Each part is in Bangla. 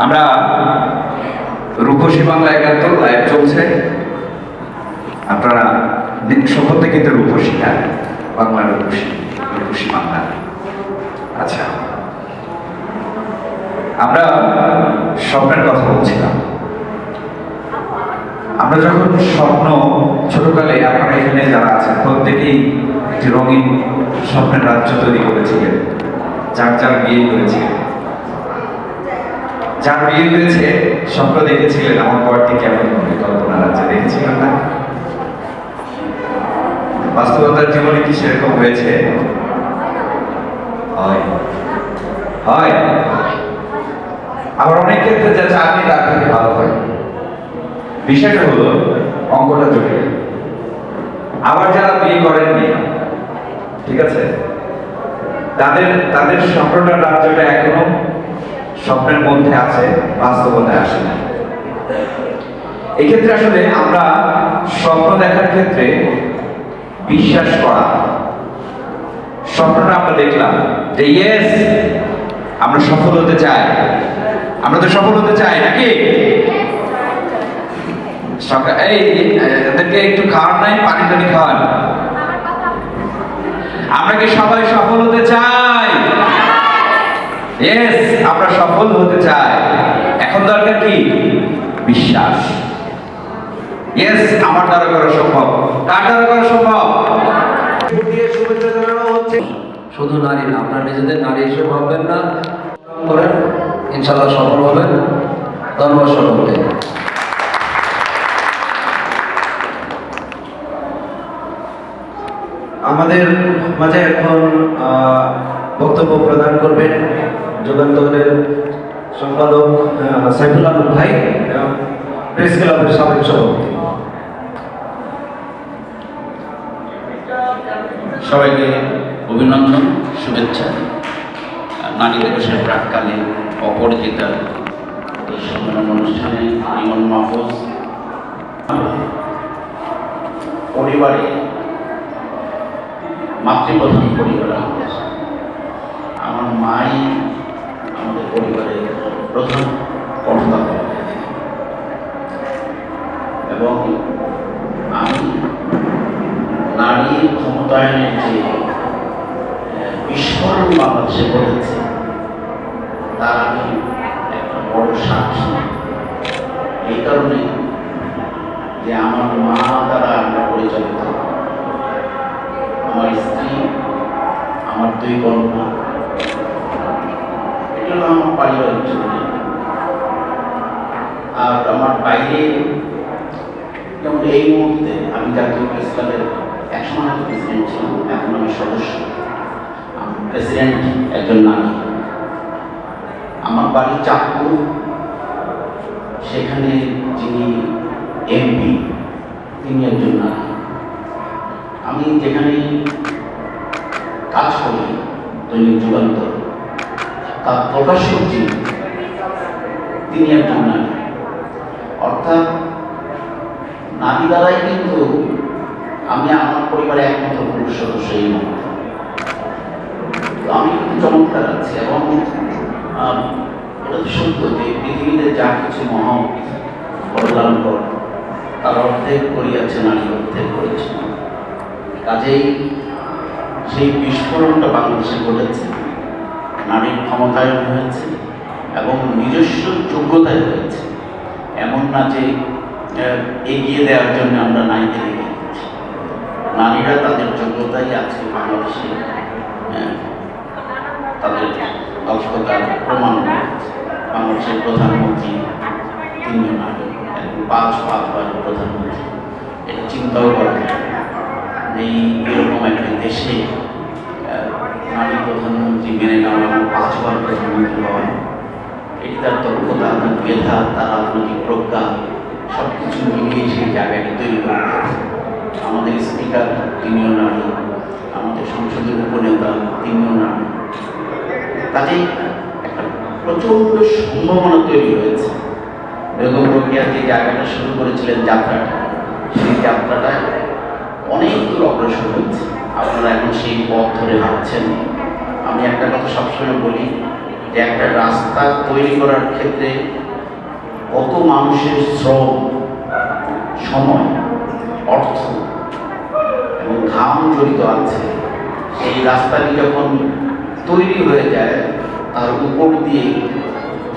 আমরা রূপসী বাংলা একাত্তর লাইভ চলছে। আপনারা শপথে কিন্তু রূপসী হ্যাঁ বাংলা রূপসী রূপসী বাংলা। আচ্ছা। আমরা স্বপ্নের কথা বলছিলাম। আমরা যখন স্বপ্ন ছোটকালে, আপনারা এখানে যারা আছেন, প্রত্যেকেই একটি রঙিন স্বপ্নের রাজ্য তৈরি করেছিলেন, যার যার বিয়ে করেছিলেন। যার বিয়ে হয়েছে, স্বপ্ন দেখেছিলেন, আমার পরটি কেমন হবে কল্পনা রাজ্যে দেখেছিলেন না। বাস্তবতার জীবনে কি সেরকম হয়েছে? হয়। হয়। আবার অনেক ক্ষেত্রে যা চাকরি, তার থেকে ভালো হয়। বিষয়টা হলো, অঙ্কটা জটিল। আবার যারা বিয়ে করেননি, ঠিক আছে? তাদের তাদের স্বপ্নটার রাজ্যটা এখনও স্বপ্নের মধ্যে আছে, বাস্তবতায় আসে না। এক্ষেত্রে আসলে আমরা স্বপ্ন দেখার ক্ষেত্রে বিশ্বাস করা। স্বপ্নটা আমরা দেখলাম যে ইয়েস আমরা সফল হতে চাই। আমরা তো সফল হতে চাই, নাকি? এই, এদেরকে একটু খাওয়ার নাই? পানি টানি খাওয়ান। আমরা কি সবাই সফল হতে চাই ইয়েস আমরা সফল হতে চাই এখন দরকার কি? বিশ্বাস। ইয়েস আমার দ্বারা করা সম্ভব। কার দ্বারা করা সম্ভব? শুধু নারী না নিজেদের নারী হিসেবে ভাববেন না। করেন ইনশাল্লাহ সফল হবেন। আমাদের মাঝে এখন বক্তব্য প্রদান করবেন যুগান্তরের সম্পাদক আহ, সাইফুল আলম ভাই প্রেস ক্লাবের সাবেক সভাপতি। সবাইকে অভিনন্দন শুভেচ্ছা। নারী দিবসের প্রাককালে অপরাজিতা এই সম্মেলন অনুষ্ঠানে ইমন মাহফুজ। পরিবারে মাতৃপ্রধান পরিবার আমার মাই আমাদের পরিবারের প্রধান কর্তা এবং আমি নারীর ক্ষমতায়নের যে আহ, বিস্ফোরণ বাংলাদেশে ঘটেছে তার আমি একটা বড় সাক্ষী। এই কারণে যে আমার মা দ্বারা আমরা পরিচালিত আমার স্ত্রী আমার দুই কন্যা হলো আমার পারিবারিক জীবনে আর আমার বাইরে যেমন এই মুহূর্তে আমি জাতীয় প্রেস ক্লাবের একসময় আমি প্রেসিডেন্ট ছিলাম, এখন আমি সদস্য। আমি প্রেসিডেন্ট একজন নারী। আমার বাড়ি চাঁদপুর, সেখানে যিনি এমপি তিনি একজন নারী। আমি যেখানে কাজ করি, দৈনিক যুগান্তর। তার প্রকাশক যিনি, তিনি একজন নারী। অর্থাৎ নারী দ্বারাই কিন্তু আমি আমার পরিবারে একমাত্র পুরুষ সদস্য এই মুহূর্তে। আমি কিন্তু চমৎকার আছি এবং সত্য যে পৃথিবীতে যা কিছু মহা কল্যাণকর তার অর্ধেক করিয়াছে নারী, অর্ধেক করেছে কাজেই সেই বিস্ফোরণটা বাংলাদেশে ঘটেছে। নারীর ক্ষমতায়ন হয়েছে এবং নিজস্ব যোগ্যতায় হয়েছে এমন না যে এগিয়ে দেওয়ার জন্য আমরা নারীদের এগিয়ে নারীরা তাদের যোগ্যতাই আছে বাংলাদেশে তাদের দক্ষতা প্রমাণ বাংলাদেশের প্রধানমন্ত্রী তিনজন নারী এবং পাঁচ পাঁচবার প্রধানমন্ত্রী। এটা চিন্তাও করা যায় এই এরকম একটা দেশে নারী প্রধানমন্ত্রী মেনে নেওয়া এবং পাঁচবার প্রধানমন্ত্রী হওয়া এটি তার দক্ষতা, তার মেধা, তার রাজনৈতিক প্রজ্ঞা সব কিছু মিলিয়ে সেই জায়গাটি তৈরি করে। আমাদের স্পিকার তিনিও নারী আমাদের সংসদের উপনেতা তিনিও নারী কাজেই একটা প্রচণ্ড সম্ভাবনা তৈরি হয়েছে। বেগম রোকেয়া যে জায়গাটা শুরু করেছিলেন যাত্রাটা, সেই যাত্রাটা অনেক দূর অগ্রসর হয়েছে। আপনারা এখন সেই পথ ধরে হাঁটছেন। আমি একটা কথা সবসময় বলি যে একটা রাস্তা তৈরি করার ক্ষেত্রে কত মানুষের শ্রম, সময়, অর্থ এবং ঘাম জড়িত আছে, এই রাস্তাটি যখন তৈরি হয়ে যায়, তার উপর দিয়ে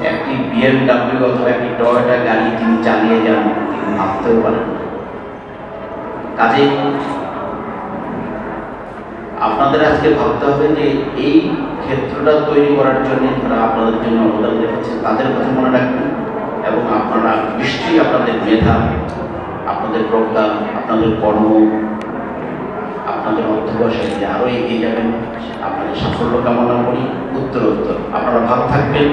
একটি বিএমডাব্লিউ অথবা একটি টয়োটা গাড়ি তিনি চালিয়ে যান, তিনি ভাবতেও পারেন। কাজেই আপনাদের আজকে ভাবতে হবে যে এই ক্ষেত্রটা তৈরি করার জন্য যারা আপনাদের জন্য অবদান রেখেছে তাদের কথা মনে রাখবেন এবং আপনারা নিশ্চয়ই আপনাদের মেধা, আপনাদের প্রজ্ঞা, আপনাদের কর্ম, আপনাদের অধ্যবসায় যে আরও এগিয়ে যাবেন। আপনাদের সাফল্য কামনা করি। উত্তর উত্তর আপনারা ভালো থাকবেন।